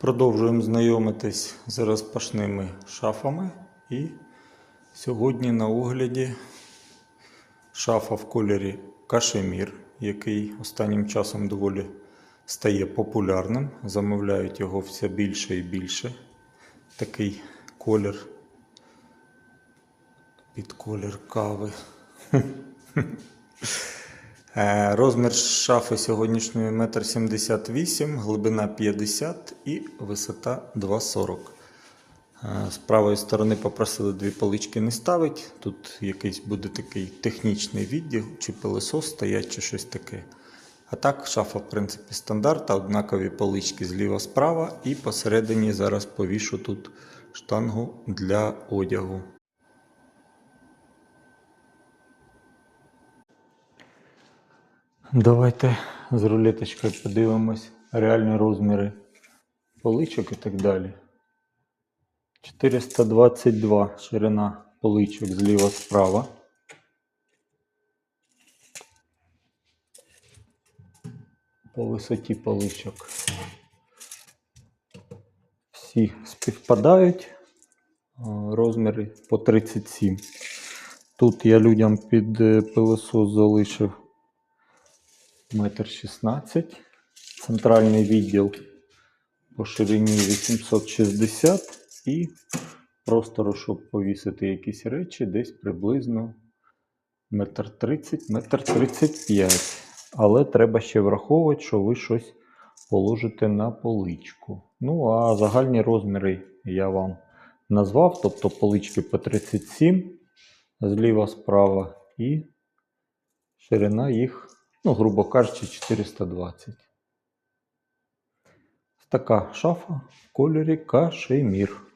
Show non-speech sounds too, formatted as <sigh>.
Продовжуємо знайомитись з розпашними шафами. І сьогодні на огляді шафа в кольорі кашемір, який останнім часом доволі стає популярним. Замовляють його все більше і більше. Такий колір під колір кави. <laughs> Е, Розмір шафи сьогоднішньої 1,78 м, глибина 50 і висота 2,40 Е, З правої сторони попросили дві полички не ставити. Тут якийсь буде такий технічний відділ, чи пилосос стоять, чи щось таке. А так, шафа, в принципі, стандарт, однакові полички зліва-справа, і посередині зараз повішу тут штангу для одягу. Давайте з рулеточкою подивимось реальні розміри поличок і так далі. 422 ширина поличок зліва справа. По висоті поличок. Всі співпадають. Розміри по 37. Тут я людям під е, пилосос залишив метр 16. Центральний відділ по ширині 860 і простору, щоб повісити якісь речі, десь приблизно метр 30, метр 35. Але треба ще враховувати, що ви щось положите на поличку. Ну, а загальні розміри я вам назвав, тобто полички по 37 зліва справа і ширина їх, ну, грубо кажучи, 420. Така шафа в кольорі кашемір.